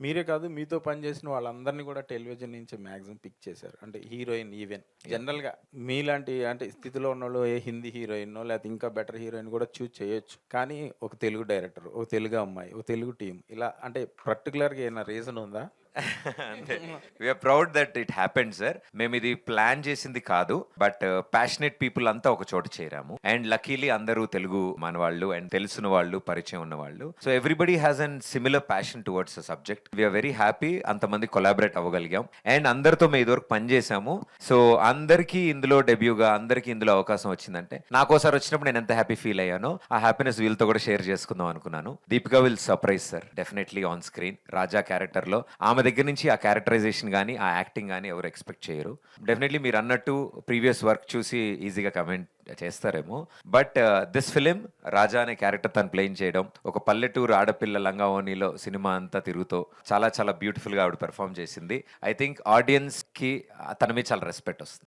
మీరే కాదు మీతో పనిచేసిన వాళ్ళందరినీ కూడా టెలివిజన్ నుంచి మ్యాక్సిమం పిక్ చేశారు. అంటే హీరోయిన్ ఈవెన్. జనరల్గా మీలాంటి అంటే స్థితిలో ఉన్న వాళ్ళు ఏ హిందీ హీరోయిన్ లేకపోతే ఇంకా బెటర్ హీరోయిన్ కూడా చూస్ చేయొచ్చు. కానీ ఒక తెలుగు డైరెక్టర్ ఒక తెలుగు అమ్మాయి ఒక తెలుగు టీం ఇలా అంటే పర్టికులర్గా ఏమైనా రీజన్ ఉందా? అంతే. We are proud that it happened sir మేము ఇది ప్లాన్ చేసింది కాదు బట్ ప్యాషనెట్ పీపుల్ అంతా ఒక చోట చేరాము. అండ్ లక్కీలీ అందరూ తెలుగు మన వాళ్ళు అండ్ తెలిసిన వాళ్ళు పరిచయం ఉన్న వాళ్ళు. So everybody has an similar passion towards subject we are very happy అంతమంది కొలాబరేట్ అవ్వగలిగాం. అండ్ అందరితో మేము ఇదివరకు పనిచేసాము సో అందరికీ ఇందులో డెబ్యూగా అందరికీ ఇందులో అవకాశం వచ్చిందంటే నాకోసారి వచ్చినప్పుడు నేను ఎంత హ్యాపీ ఫీల్ అయ్యానో ఆ హ్యాపీనెస్ వీళ్ళతో కూడా షేర్ చేసుకుందాం అనుకున్నాను. Deepika will surprise sir definitely on screen Raja క్యారెక్టర్లో ఆమె దగ్గర నుంచి ఆ క్యారెక్టరైజేషన్ కానీ ఆ యాక్టింగ్ కానీ ఎవరు ఎక్స్పెక్ట్ చేయరు. డెఫినెట్లీ మీరు అన్నట్టు ప్రీవియస్ వర్క్ చూసి ఈజీగా కమెంట్ చేస్తారేమో. బట్ దిస్ ఫిలిం రాజా అనే క్యారెక్టర్ తను ప్లేన్ చేయడం ఒక పల్లెటూరు ఆడపిల్ల లంగావోనిలో సినిమా అంతా తిరుగుతూ చాలా చాలా బ్యూటిఫుల్గా ఆవిడ పెర్ఫామ్ చేసింది. ఐ థింక్ ఆడియన్స్కి తన మీద చాలా రెస్పెక్ట్ వస్తుంది.